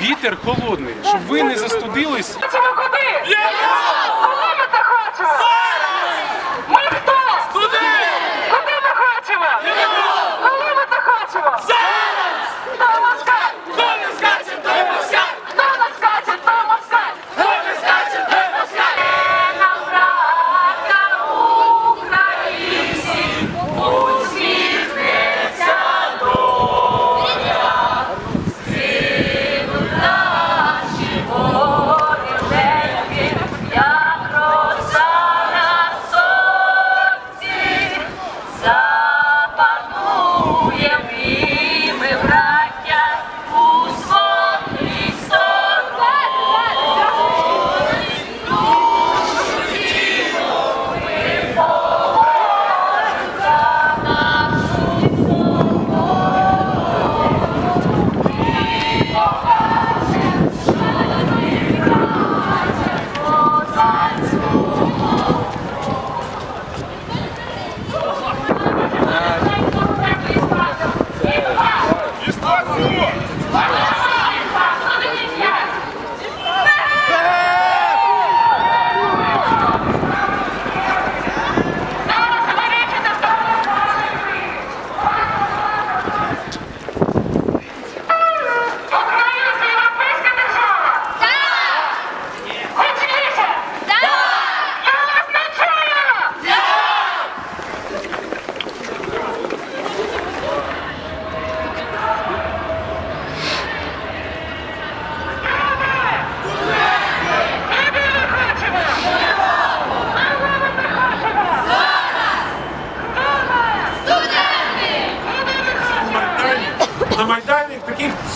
Вітер холодний, щоб ви не застудились. Хочемо куди? Коли ми це хочемо?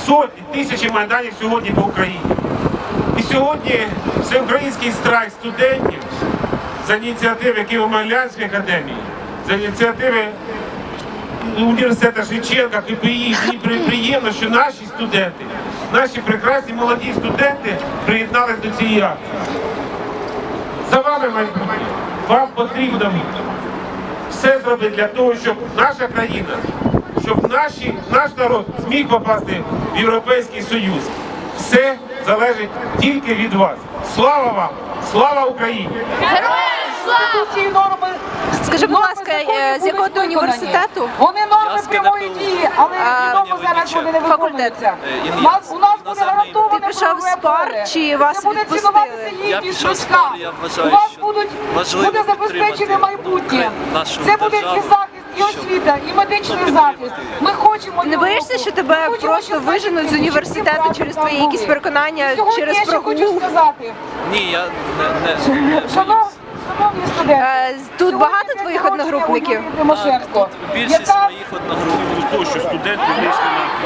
Сотні, тисячі майданів сьогодні по Україні. І сьогодні всеукраїнський страйк студентів за ініціативи Києво-Могилянської академії, за ініціативи університету Шевченка, КПІ. Мені приємно, що наші студенти, наші прекрасні молоді студенти приєдналися до цієї акції. За вами. Вам потрібно все зробити для того, щоб наша країна, наші, наш народ зміг попасти в Європейський Союз. Все залежить тільки від вас. Слава вам! Слава Україні! Норми. Скажи, будь ласка, е, з якого ти університету? Вони норми прямої дії, але відомо зараз вони не виконуються. Е, У нас, у нас буде іноземний. гарантоване Ти пішов з пар чи вас буде цінуватися Я їхність пішов з близька. пар, я вважаю, У вас будуть, буде забезпечене майбутнє. Це буде і державу, захист, і освіта, і медичний захист. Ми хочемо Не боїшся, що тебе хочемо, просто виженуть з університету через твої якісь переконання, Сьогодні через я ще хочу сказати, Ні, я не, не, не Шанов- Шановні студенти, Е, Тут багато твоїх одногрупників? Тимошенко, більшість яка моїх одногрупників. Що студенти вийшли на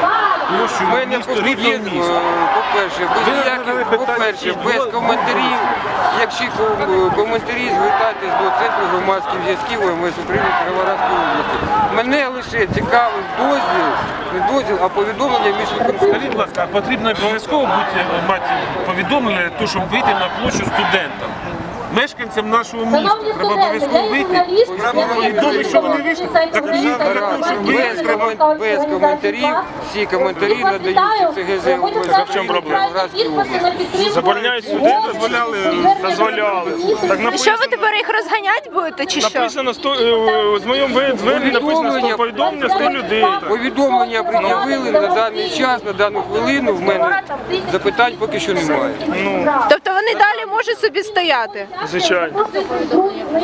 площу У мене міста, повідомлено, рідного по-перше, без Ви ніяких, питання, по-перше, без коментарів. Якщо ком- коментарі, звертайтесь до Центру громадських зв'язків ОМС України Криворазької області. Мене лише цікавить дозвіл, не дозвіл, а повідомлення міського Скажіть, будь ласка, а потрібно обов'язково бути е, мати повідомлення того, щоб вийти на площу студентам. Мешканцям нашого міста Шановні треба студенти, обов'язково я є вийти. журналіст, Треба я добре, що вони вийшли. Так, «Українська зараз, громадська щоб без, організація комен- «Громадська без коментарів, ФА». всі коментарі надаються Криворазької підписи на області. підтримку. Забороняють сюди, дозволяли, дозволяли. Так Що ви тепер їх розганять будете чи що? Написано 100, е, з моєму зверненні написано 100 повідомлення, 100 людей. Повідомлення пред'явили на даний час, на дану хвилину. В мене запитань поки що немає. Тобто вони далі можуть собі стояти? Звичайно.